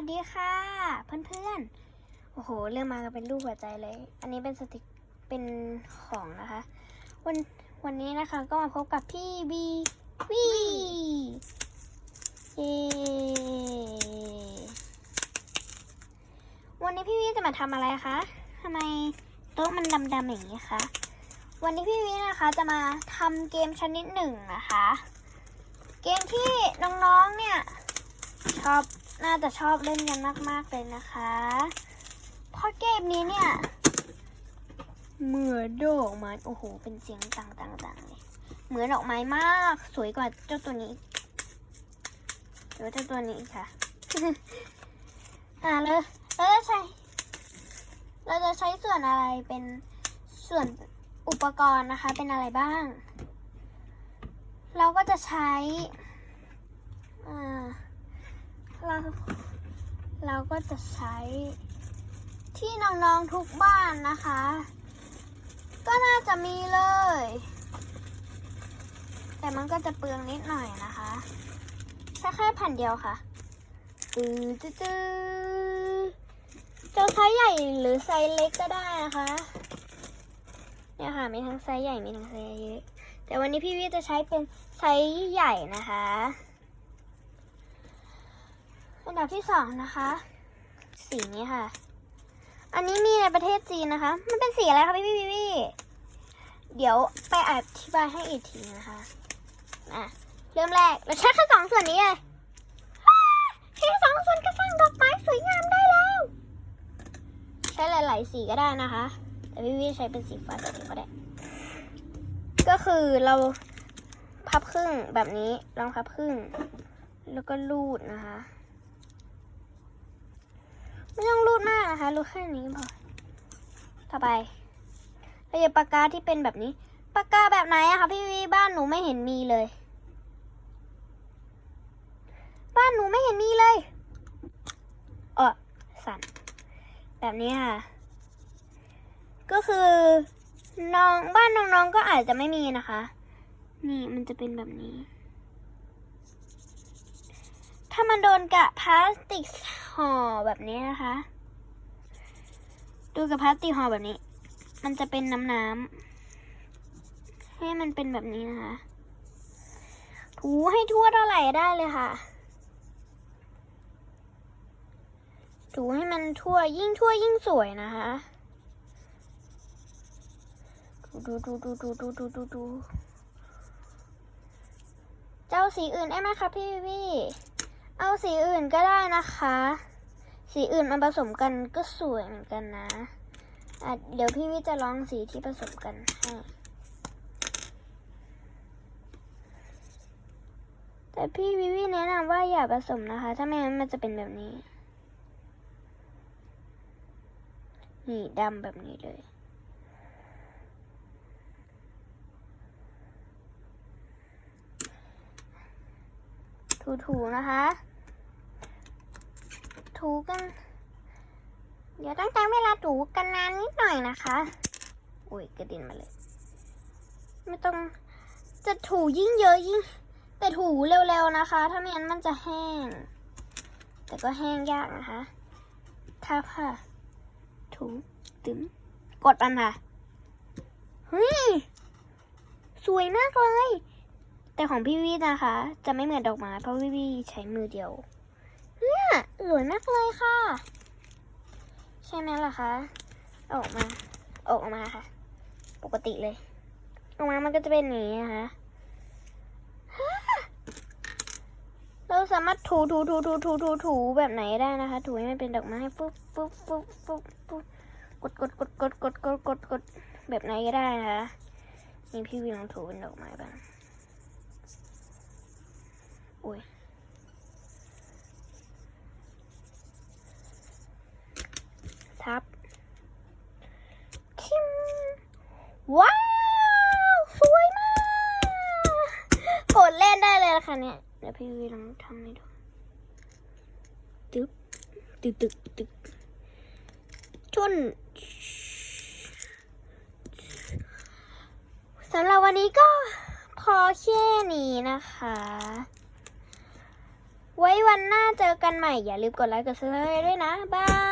สดีค่ะ เพื่อนๆ โอ้โห เรื่องมากันเป็นรูปหัวใจเลย อันนี้เป็นสติกเป็นของนะคะ วันวันนี้นะคะก็มาพบกับพี่บีวีเยวันนี้พี่วีจะมาทำอะไรคะทำไมโต๊ะมันดำๆอย่างนี้คะวันนี้พี่วีนะคะจะมาทำเกมชนิดหนึ่งนะคะ เกมที่น้องๆเนี่ยชอบ น่าจะชอบเล่นกันมากๆเลยนะคะเพราะเกมนี้เนี่ยเหมือนดอกไม้โอ้โห เป็นเสียงต่างๆๆเลยเหมือนดอกไม้มาก สวยกว่าเจ้าตัวนี้หรือว่าเจ้าตัวนี้ค่ะ อ่าเลยเราจะใช้ เราจะใช้ส่วนอะไรเป็นส่วนอุปกรณ์นะคะ เป็นอะไรบ้าง เราก็จะใช้ อ่า เราเรา ก็จะใช้ที่น้องๆทุกบ้านนะคะ ก็น่าจะมีเลย แต่มันก็จะเปลืองนิดหน่อยนะคะใช้แค่แผ่นเดียวค่ะตื้อตื้อตื้อจะไซส์ใหญ่หรือไซส์เล็กก็ได้นะคะเนี่ยค่ะมีทั้งไซส์ใหญ่มีทั้งไซส์เล็กแต่วันนี้พี่วิจะใช้เป็นไซส์ใหญ่นะคะ อันดับที่สองนะคะ สีนี้ค่ะ อันนี้มีในประเทศจีนนะคะ มันเป็นสีอะไรคะพี่พี่พี่เดี๋ยวไปอธิบายให้อีกทีนะคะอะเริ่มแรกเราใช้แค่สองส่วนนี้เลยอ้าแค่สองส่วนก็สร้างดอกไม้สวยงามได้แล้ว ใช้หลาย ๆ สีก็ได้นะคะ แต่พี่พี่ใช้เป็นสีฟ้าสีก็ได้ ก็คือเราพับครึ่งแบบนี้ลองพับครึ่ง แล้วก็รูดนะคะ ไม่ต้องรูดมากนะคะรูดแค่นี้พอต่อไปเราจะปากกาที่เป็นแบบนี้ ปากกาแบบไหนอะคะพี่วีบ้านหนูไม่เห็นมีเลย บ้านหนูไม่เห็นมีเลยเออสั่นแบบนี้ค่ะ ก็คือน้องบ้านน้องๆก็อาจจะไม่มีนะคะ นี่มันจะเป็นแบบนี้ ถ้ามันโดนกับพลาสติก ห่อแบบนี้นะคะ ดูกับพลาสติกห่อแบบนี้ มันจะเป็นน้ำน้ำให้มันเป็นแบบนี้นะคะ ถูให้ทั่วเท่าไหร่ได้เลยค่ะ ถูให้มันทั่วยิ่งทั่วยิ่งสวยนะคะดูดูดูดูดูดูดูดูเจ้าสีอื่นได้ไหมคะพี่พี่ เอาสีอื่นก็ได้นะคะ สีอื่นมาผสมกันก็สวยเหมือนกันนะอะเดี๋ยวพี่วิจะลองสีที่ผสมกันให้แต่พี่วิวิแนะนำว่าอย่าผสมนะคะ ถ้าไม่งั้นมันจะเป็นแบบนี้ นี่ดำแบบนี้เลยถูๆนะคะ ถูกัน เดี๋ยวต้องใช้เวลาถูกันนานนิดหน่อยนะคะ อุ้ยกระเด็นมาเลย ไม่ต้องจะถูยิ่งเยอะยิ่ง แต่ถูเร็วๆนะคะ ถ้าไม่งั้นมันจะแห้ง แต่ก็แห้งยากนะคะถ้าค่ะ ถูตึมกดมันค่ะเฮ้ยสวยมากเลย แต่ของพี่วีนะคะ จะไม่เหมือนดอกไม้เพราะพี่วีใช้มือเดียว สวยมากเลยค่ะ ใช่ไหมล่ะคะออกมาอออกมาค่ะ ปกติเลย ออกมามันก็จะเป็นอย่างนี้นะคะเราสามารถถูถูถูถูถูถูถูแบบไหนได้นะคะ ถูให้มันเป็นดอกไม้ปุ๊บปุ๊บปุ๊บปุ๊บปุ๊บกดกดกดกดกดกดกดกดแบบไหนก็ได้นะคะนี่พี่วีลองถูเป็นดอกไม้บ้างอุ้ย ทับ ทิม ว้าว สวยมาก กดเล่นได้เลยนะคะเนี่ย เดี๋ยวพี่วีลองทำให้ดูตึ๊บตึ๊บตึ๊บตึ๊บจนสำหรับวันนี้ก็พอแค่นี้นะคะ ไว้วันหน้าเจอกันใหม่ อย่าลืมกดไลค์กดซับสไครต์ด้วยนะ บาย